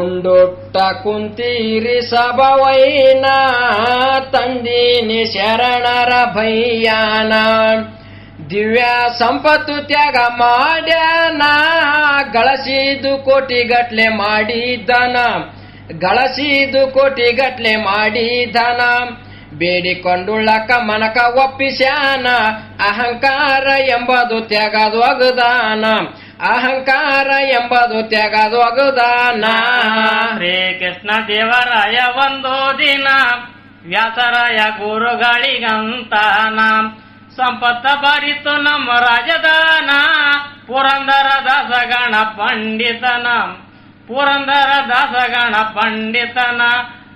ಉಂಡೊಟ್ಟ ಕುಂತೀರಿ ಸಬವೈನ ತಂದೀನಿ ಶರಣರ ಭಯ್ಯಾನ ದಿವ್ಯ ಸಂಪತ್ತು ತ್ಯಾಗ ಮಾಡ್ಯಾನ, ಗಳಸಿದು ಕೋಟಿಗಟ್ಲೆ ಮಾಡಿದನ ಗಳಸಿದು ಕೋಟಿಗಟ್ಲೆ ಮಾಡಿದನ ಬೇಡಿಕೊಂಡುಳ್ಳಕ ಮನಕ ಒಪ್ಪಿಸ್ಯಾನ, ಅಹಂಕಾರ ಎಂಬುದು ತ್ಯಾಗದೊಗದಾನ. ಅಹಂಕಾರ ಎಂಬುದು ತ್ಯಾಗದೊಗದಾನ ಶ್ರೀ ಕೃಷ್ಣ ದೇವರಾಯ ಒಂದು ದಿನ, ವ್ಯಾಸರಾಯ ಗುರುಗಳಿಗಂತಾನ. ಸಂಪತ್ತ ಬರಿತು ನಮ್ಮ ರಾಜದಾನ, ಪುರಂದರ ದಾಸಗಣ ಪಂಡಿತನ. ಪುರಂದರ ದಾಸಗಣ ಪಂಡಿತನ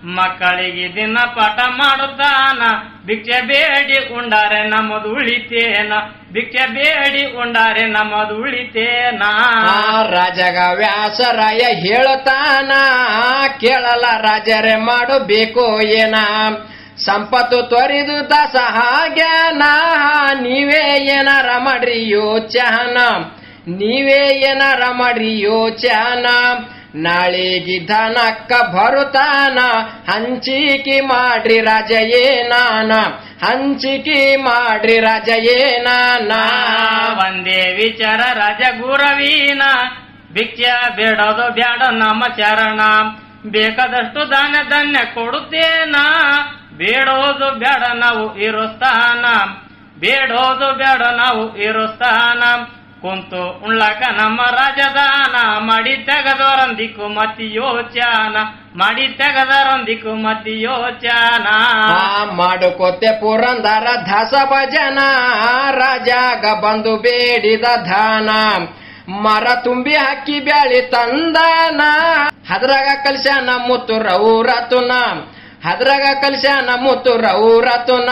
ಮಕ್ಕಳಿಗೆ ದಿನ ಪಾಠ ಮಾಡುತ್ತಾನ. ಭಿಕ್ಷೆ ಬೇಡಿ ಉಂಡಾರೆ ನಮ್ಮದು ಉಳಿತೇನ. ಭಿಕ್ಷೆ ಬೇಡಿ ಉಂಡಾರೆ ನಮ್ಮದು ಉಳಿತೇನ. ರಾಜಗ ವ್ಯಾಸರಾಯ ಹೇಳುತ್ತಾನ. ಕೇಳಲ ರಾಜರೆ ಮಾಡಬೇಕು ಏನ. ಸಂಪತ್ತು ತೊರಿದು ಹಾಗೆ ನೀವೇ ಏನಾರ ಮಾಡ್ರಿ ಯೋಚನ ನೀವೇ ಏನಾರ ಮಾಡ್ರಿ ಯೋಚನ ನಾಳೆ ಧನಕ್ಕ ಬರುತ್ತಾನ ಹಂಚಿಕೆ ಮಾಡ್ರಿ ರಾಜ ಏನಾನ. ಹಂಚಿಕೆ ಮಾಡ್ರಿ ರಾಜ ಏನಾನ. ಒಂದೇ ವಿಚಾರ ರಾಜ ಗುರವೀನ. ಭಿಕ್ಷೆ ಬೇಡೋದು ಬೇಡ ನಮ್ಮ ಚರಣ ಬೇಕಾದಷ್ಟು ದಾನ ಧನ್ಯ ಕೊಡುತ್ತೇನ. ಬೇಡೋದು ಬೇಡ ನಾವು ಇರೋ ಸ್ಥಾನ ಬೇಡೋದು ಬೇಡ ನಾವು ಇರೋ ಸ್ಥಾನ ಕುಂತು ಉಣ್ಲಕ ನಮ್ಮ ರಾಜದಾನ ಮಡಿ ತೆಗದವರೊಂದಿಕ್ಕು ಮತಿ ಯೋಚನ ಮಾಡಿ ತೆಗದರೊಂದಿಕ್ಕು ಮತಿ ಯೋಚನ ಆ ಮಾಡುಕೋತೆ ಪುರಂದರ ದಾಸ ಭಜನ, ರಾಜಾಗ ಬಂದು ಬೇಡಿದ ಧಾನ ಮರ ತುಂಬಿ ಹಾಕಿ ಬ್ಯಾಳಿ ತಂದಾನ. ಹದ್ರಾಗ ಕಲ್ಸ್ಯಾನ ಮುತ್ತು ರೌರತುನ ಹದ್ರಾಗ ನಮ್ಮ ಮುತ್ತು ರೌರತುನ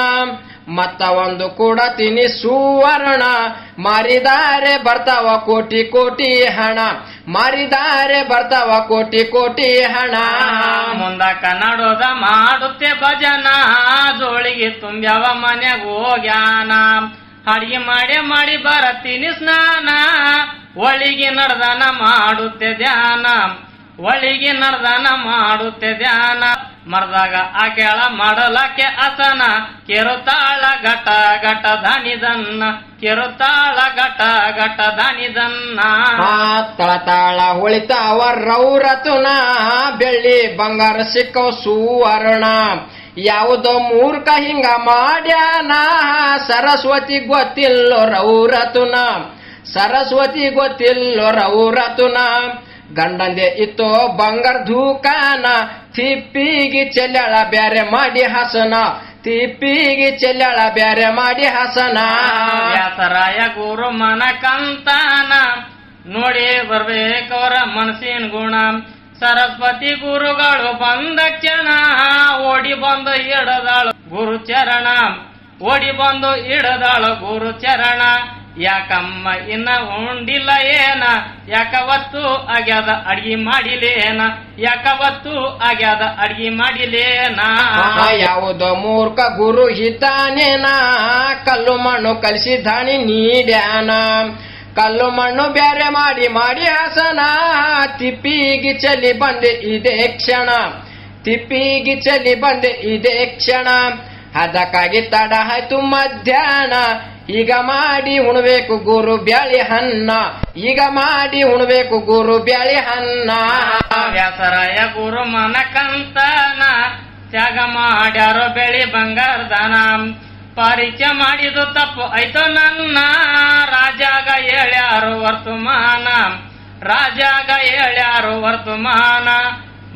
ಮತ್ತ ಒಂದು ಕೂಡ ತಿನಿ ಸುವರ್ಣ. ಮಾರಿದಾರೆ ಬರ್ತಾವ ಕೋಟಿ ಕೋಟಿ ಹಣ. ಮಾರಿದಾರೆ ಬರ್ತಾವ ಕೋಟಿ ಕೋಟಿ ಹಣ. ಮುಂದ ಕನ್ನಡದ ಮಾಡುತ್ತೆ ಭಜನ. ಜೋಳಿಗೆ ತುಂಬ್ಯಾವ ಮನೆಗೆ ಹೋಗ್ಯಾನ ಅಡಿಗೆ ಮಾಡಿ ಮಾಡಿ ಬರತೀನಿ ಸ್ನಾನ. ಒಳಿಗೆ ನಡ್ದಾನ ಮಾಡುತ್ತೆ ಧ್ಯಾನ. ಒಳಿಗೆ ನಡ್ದಾನ ಮಾಡುತ್ತೆ ಧ್ಯಾನ. ಮರ್ದಾಗ ಆಕೆಳ ಮಾಡಲಕ್ಕೆ ಅಸನ ಕೆರುತಾಳ ಘಟ ಘಟ ದಾನಿದನ್ನ, ಕೆರುತಾಳ ಘಟ ಘಟ ದಾನಿದನ್ನ. ಆ ತಳತಾಳ ಉಳಿತಾವ ರೌರತುನ, ಬೆಳ್ಳಿ ಬಂಗಾರ ಸಿಕ್ಕವ ಸುವರ್ಣ. ಯಾವುದೋ ಮೂರ್ಖ ಹಿಂಗ ಮಾಡ್ಯಾನ, ಸರಸ್ವತಿ ಗೊತ್ತಿಲ್ಲೋ ರೌರತುನ. ಸರಸ್ವತಿ ಗೊತ್ತಿಲ್ಲೋ ರೌರತುನ. ಗಂಡಂದೆ, ಇತ್ತು ಬಂಗಾರ ಧೂಕಾನ, ತಿಪ್ಪಿಗೆ ಚೆಲ್ಯಾಳ ಬ್ಯಾರೆ ಮಾಡಿ ಹಸನ, ತಿಪ್ಪಿಗೆ ಚೆಲ್ಯಾಳ ಬ್ಯಾರೆ ಮಾಡಿ ಹಸನ. ವ್ಯಾಸರಾಯ ಗುರು ಮನ ಕಂತಾನ, ನೋಡಿ ಬರ್ಬೇಕವರ ಮನಸ್ಸಿನ ಗುಣ. ಸರಸ್ವತಿ ಗುರುಗಳು ಬಂದ ಕ್ಷಣ ಓಡಿ ಬಂದು ಇಡದಾಳು ಗುರು ಚರಣ ಓಡಿ ಬಂದು ಇಡದಾಳು ಗುರು ಚರಣ ಯಾಕಮ್ಮ ಇನ್ನ ಉಂಡಿಲ್ಲ ಏನ? ಯಾಕವತ್ತು ಆಗ್ಯಾದ ಅಡ್ಗಿ ಮಾಡಿಲೇನ? ಯಾಕವತ್ತು ಆಗ್ಯಾದ ಅಡ್ಗಿ ಮಾಡಿಲೇನ? ಯಾವುದೋ ಮೂರ್ಖ ಗುರು ಹಿತಾನೇನ? ಕಲ್ಲು ಮಣ್ಣು ಕಲಿಸಿ ದಾಣಿ ನೀಡ್ಯಾನ? ಕಲ್ಲು ಮಣ್ಣು ಬ್ಯಾರೆ ಮಾಡಿ ಮಾಡಿ ಹಸನ? ತಿಪ್ಪಿಗಿ ಚಲಿ ಬಂದೆ ಇದೇ ಕ್ಷಣ. ತಿಪ್ಪಿಗಿ ಚಲಿ ಬಂದೆ ಇದೇ ಕ್ಷಣ. ಅದಕ್ಕಾಗಿ ತಡ ಆಯ್ತು ಮಧ್ಯಾಹ್ನ. ಈಗ ಮಾಡಿ ಉಣಬೇಕು ಗುರು ಬ್ಯಾಳಿ ಹನ್ನ ಈಗ ಮಾಡಿ ಉಣಬೇಕು ಗುರು ಬ್ಯಾಳಿ ಹನ್ನ ವ್ಯಾಸರಾಯ ಗುರು ಮನ ಕಂತನ ತ್ಯಾಗ ಮಾಡ್ಯಾರೋ ಬೆಳಿ ಬಂಗಾರದನ. ಪರಿಚಯ ಮಾಡಿದು ತಪ್ಪು ಆಯ್ತು ನನ್ನ. ರಾಜಾಗ ಹೇಳ್ಯಾರು ವರ್ತಮಾನ. ರಾಜಾಗ ಹೇಳ್ಯಾರು ವರ್ತಮಾನ.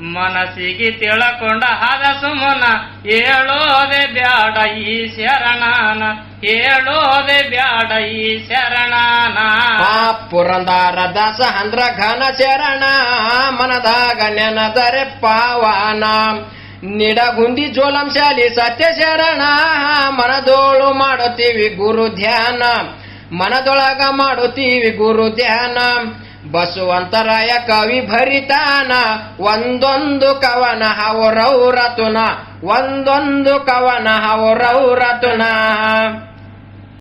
ಮನಸ್ಸಿಗೆ ತಿಳಕೊಂಡ ಆದ ಸುಮನ, ಹೇಳೋದೆ ಬ್ಯಾಡ ಈ ಶರಣಾನ, ಹೇಳೋದೆ ಬ್ಯಾಡ ಈ ಶರಣಾನ. ಪುರಂದರ ದಾಸ ಅಂದ್ರ ಘನ ಶರಣ, ಮನದಾಗ ನೆನದರೆ ಪಾವನ. ನಿಡಗುಂದಿ ಜೋಲಂ ಶಾಲಿ ಸತ್ಯ ಶರಣ, ಮನದೋಳು ಮಾಡುತ್ತೀವಿ ಗುರು ಧ್ಯಾನ. ಮನದೊಳಗ ಮಾಡುತ್ತೀವಿ ಗುರು ಧ್ಯಾನ. ಬಸವಂತರಾಯ ಕವಿ ಭರಿತಾನ ಒಂದೊಂದು ಕವನ ಹವರೌರತುನ ಒಂದೊಂದು ಕವನ ಹವರೌರತುನ